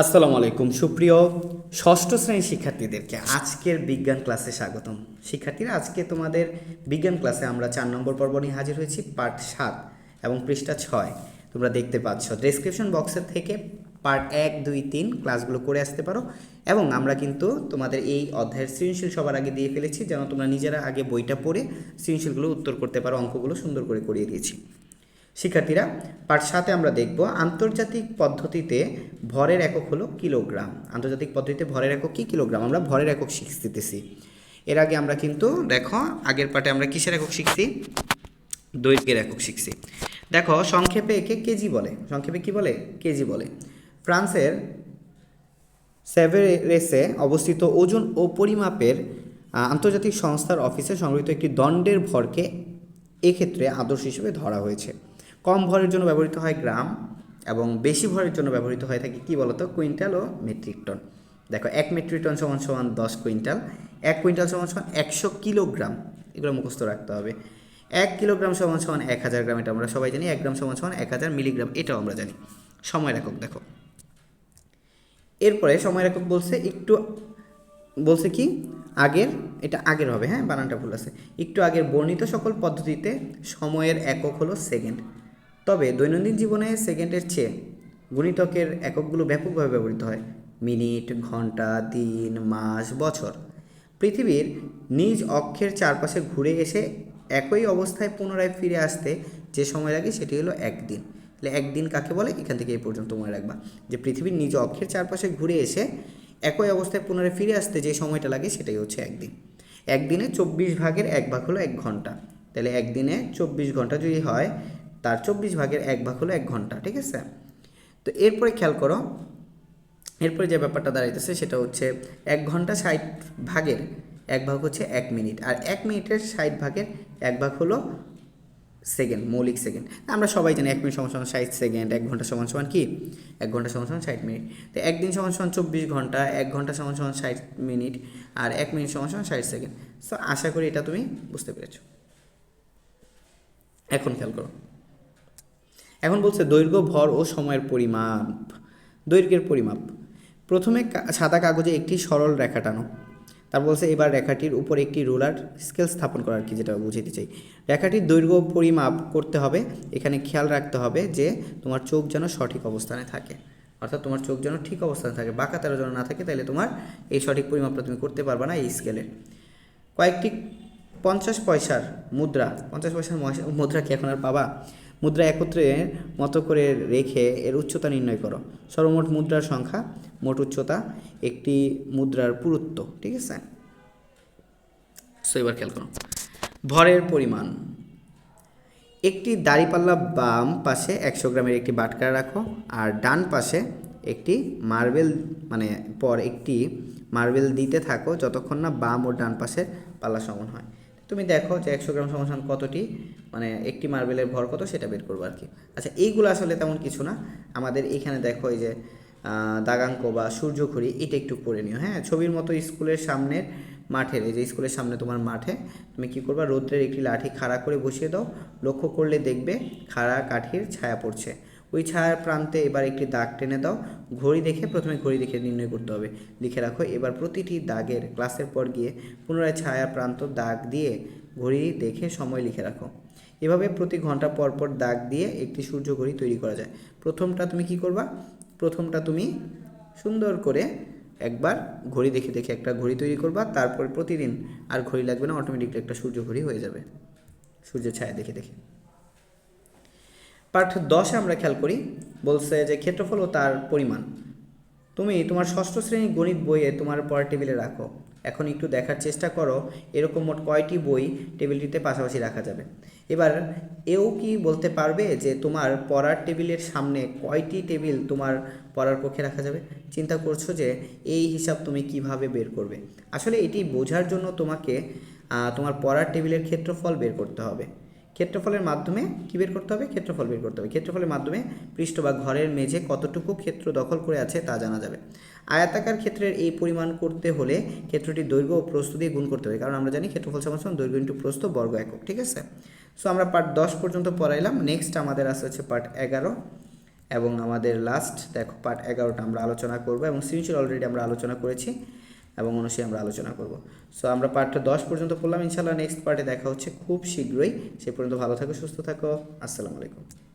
আসসালামু আলাইকুম। সুপ্রিয় ষষ্ঠ শ্রেণির শিক্ষার্থীদেরকে আজকের বিজ্ঞান ক্লাসে স্বাগতম। শিক্ষার্থীরা, আজকে তোমাদের বিজ্ঞান ক্লাসে আমরা চার নম্বর পর্ব নিয়ে হাজির হয়েছি, পার্ট সাত এবং পৃষ্ঠা ছয়। তোমরা দেখতে পাচ্ছ ডেসক্রিপশন বক্সের থেকে পার্ট এক, দুই, তিন ক্লাসগুলো করে আসতে পারো এবং আমরা কিন্তু তোমাদের এই অধ্যায়ের সৃজনশীল সবার আগে দিয়ে ফেলেছি, যেন তোমরা নিজেরা আগে বইটা পড়ে সৃজনশীলগুলো উত্তর করতে পারো, অঙ্কগুলো সুন্দর করে করিয়ে দিয়েছি। শিক্ষার্থীরা পাঠ সাথে আমরা দেখব আন্তর্জাতিক পদ্ধতিতে ভরের একক হলো কিলোগ্রাম। আন্তর্জাতিক পদ্ধতিতে ভরের একক কি কিলোগ্রাম? আমরা ভরের একক শিখতেছি। এর আগে আমরা কিন্তু, দেখো, আগের পাঠে আমরা কিসের একক শিখছি? দৈর্ঘ্যের একক শিখছি। দেখো, সংক্ষেপে একে কেজি বলে। সংক্ষেপে কি বলে? কেজি বলে। ফ্রান্সের সেভেরেসে অবস্থিত ওজন ও পরিমাপের আন্তর্জাতিক সংস্থার অফিসে সংগৃহীত একটি দণ্ডের ভরকে এক্ষেত্রে আদর্শ হিসেবে ধরা হয়েছে। কম ভরের জন্য ব্যবহৃত হয় গ্রাম এবং বেশি ভরের জন্য ব্যবহৃত হয়ে থাকে কী বলতো? কুইন্টাল ও মেট্রিক টন। দেখো, এক মেট্রিক টন সমান সমান দশ কুইন্টাল। এক কুইন্টাল সমান সমান একশো কিলোগ্রাম। এগুলো মুখস্থ রাখতে হবে। এক কিলোগ্রাম সমান সমান এক হাজার গ্রাম, এটা আমরা সবাই জানি। এক গ্রাম সমান সমান এক হাজার মিলিগ্রাম, এটাও আমরা জানি। সময় একক দেখো। এরপরে সময় একক বলছে একটু, বলছে কি? আগের, এটা আগের হবে হ্যাঁ বানানটা ভুল আছে। একটু আগের বর্ণিত সকল পদ্ধতিতে সময়ের একক হলো সেকেন্ড। তবে দৈনন্দিন জীবনে সেকেন্ডের চেয়ে গুণিতকের এককগুলো ব্যাপকভাবে ব্যবহৃত হয়। মিনিট, ঘণ্টা, দিন, মাস, বছর। পৃথিবীর নিজ অক্ষের চারপাশে ঘুরে এসে একই অবস্থায় পুনরায় ফিরে আসতে যে সময় লাগে সেটি হলো একদিন। তাহলে একদিন কাকে বলে? এখান থেকে এই পর্যন্ত মনে রাখবা। যে পৃথিবীর নিজ অক্ষের চারপাশে ঘুরে এসে একই অবস্থায় পুনরায় ফিরে আসতে যে সময়টা লাগে সেটাই হচ্ছে একদিন। একদিনে চব্বিশ ভাগের এক ভাগ হলো এক ঘণ্টা। তাহলে একদিনে চব্বিশ ঘণ্টা যদি হয় তার চব্বিশ ভাগের এক ভাগ হলো এক ঘণ্টা, ঠিক আছে? তো এরপরে খেয়াল করো, এরপরে যে ব্যাপারটা দাঁড়াইতেছে সেটা হচ্ছে এক ঘণ্টা ষাট ভাগের এক ভাগ হচ্ছে এক মিনিট, আর এক মিনিটের ষাট ভাগের এক ভাগ হলো সেকেন্ড, মৌলিক সেকেন্ড। আমরা সবাই জানি এক মিনিট সমান সমান ষাট সেকেন্ড, এক ঘণ্টা সমান সমান কি? এক ঘণ্টা সমান সমান ষাট মিনিট। তো একদিন সমান সমান চব্বিশ ঘণ্টা, এক ঘণ্টা সমান সমান ষাট মিনিট, আর এক মিনিট সমান সমান ষাট সেকেন্ড। সো আশা করি এটা তুমি বুঝতে পেরেছ। এখন খেয়াল করো। এখন বলছে দৈর্ঘ্য, ভর ও সময়ের পরিমাপ। দৈর্ঘ্যের পরিমাপ। প্রথমে সাদা কাগজে একটি সরল রেখা টানো। তারপর বলছে এবার রেখাটির উপর একটি রোলার স্কেল স্থাপন করার কি, যেটা বুঝাতে চাই। রেখাটির দৈর্ঘ্য পরিমাপ করতে হবে। এখানে খেয়াল রাখতে হবে যে তোমার চোখ যেন সঠিক অবস্থানে থাকে। অর্থাৎ তোমার চোখ যেন ঠিক অবস্থানে থাকে। বাঁকা তেরো যেন না থাকে, তাহলে তোমার এই সঠিক পরিমাপটা তুমি করতে পারবে না এই স্কেলে কয়েকটি পঞ্চাশ পয়সার মুদ্রা। পঞ্চাশ পয়সার মুদ্রা কি এখন আর পাবা? মুদ্রা একত্রে মতো করে রেখে এর উচ্চতা নির্ণয় করো। সর্বমোট মুদ্রার সংখ্যা মোট উচ্চতা একটি মুদ্রার পুরুত্ব, ঠিক আছে? এবার খেয়াল করো। ভরের পরিমাণ। একটি দাড়িপাল্লা বাম পাশে একশো গ্রামের একটি বাটকা রাখো আর ডান পাশে একটি মার্বেল মানে পর একটি মার্বেল দিতে থাকো যতক্ষণ না বাম ও ডান পাশের পাল্লা সমান হয়। তুমি দেখো যে একশো গ্রাম সমান কতটি? মানে একটি মার্বেলের ভর কত সেটা বের করব আর কি। আচ্ছা এইগুলো আসলে তেমন কিছু না। আমাদের এখানে দেখো এই যে দাগাঙ্ক বা সূর্যঘড়ি এটা একটু পড়ে নিও। হ্যাঁ ছবির মতো স্কুলের সামনের মাঠের, এই যে স্কুলের সামনে তোমার মাঠে, তুমি কি করবা? রৌদ্রের একটি লাঠি খাড়া করে বসিয়ে দাও। লক্ষ্য করলে দেখবে খাড়া কাঠির ছায়া পড়ছে। ওই ছায়ার প্রান্তে এবার একটি দাগ টেনে দাও। ঘড়ি দেখে প্রথমে ঘড়ি দেখে নির্ণয় করতে হবে। লিখে রাখো, এবার প্রতিটি দাগের ক্লাসের পর গিয়ে পুনরায় ছায়া প্রান্ত দাগ দিয়ে ঘড়ি দেখে সময় লিখে রাখো। এভাবে প্রতি ঘণ্টা পর পর দাগ দিয়ে একটি সূর্য ঘড়ি তৈরি করা যায়। প্রথমটা তুমি কি করবা? প্রথমটা তুমি সুন্দর করে একবার ঘড়ি দেখে দেখে একটা ঘড়ি তৈরি করবা, তারপর প্রতিদিন আর ঘড়ি লাগবে না অটোমেটিকলি একটা সূর্য ঘড়ি হয়ে যাবে। সূর্যের ছায়া দেখে দেখে। পাঠ দশে আমরা খেয়াল করি, বলছে যে ক্ষেত্রফল ও তার পরিমাণ। তুমি তোমার ষষ্ঠ শ্রেণির গণিত বইয়ে তোমার পড়ার টেবিলে রাখো। এখন একটু দেখার চেষ্টা করো, এরকম মোট কয়টি বই টেবিলটিতে পাশাপাশি রাখা যাবে। এবার এও কি বলতে পারবে যে তোমার পড়ার টেবিলের সামনে কয়টি টেবিল তোমার পড়ার পক্ষে রাখা যাবে? চিন্তা করছ যে এই হিসাব তুমি কীভাবে বের করবে? আসলে এটি বোঝার জন্য তোমাকে তোমার পড়ার টেবিলের ক্ষেত্রফল বের করতে হবে। ক্ষেত্রফলের মাধ্যমে কী বের করতে হবে? ক্ষেত্রফল বের করতে হবে। ক্ষেত্রফলের মাধ্যমে পৃষ্ঠ বা ঘরের মেঝে কতটুকু ক্ষেত্র দখল করে আছে তা জানা যাবে। আয়তাকার ক্ষেত্রের এই পরিমাণ করতে হলে ক্ষেত্রটি দৈর্ঘ্য ও প্রস্থ দিয়ে গুণ করতে হবে। কারণ আমরা জানি ক্ষেত্রফল সমান দৈর্ঘ্য ইন্টু প্রস্থ বর্গ একক, ঠিক আছে? সো আমরা পার্ট দশ পর্যন্ত পড়াইলাম। নেক্সট আমাদের আছে হচ্ছে পার্ট এগারো এবং আমাদের লাস্ট দেখো পার্ট এগারোটা আমরা আলোচনা করব এবং সৃজনশীল অলরেডি আমরা আলোচনা করেছি। এবং অনুসারে আমরা আলোচনা করব। সো আমরা পার্টটা দশ পর্যন্ত পড়লাম। ইনশাল্লাহ নেক্সট পার্টে দেখা হচ্ছে খুব শীঘ্রই। সে পর্যন্ত ভালো থাকো, সুস্থ থাকো। আসসালামু আলাইকুম।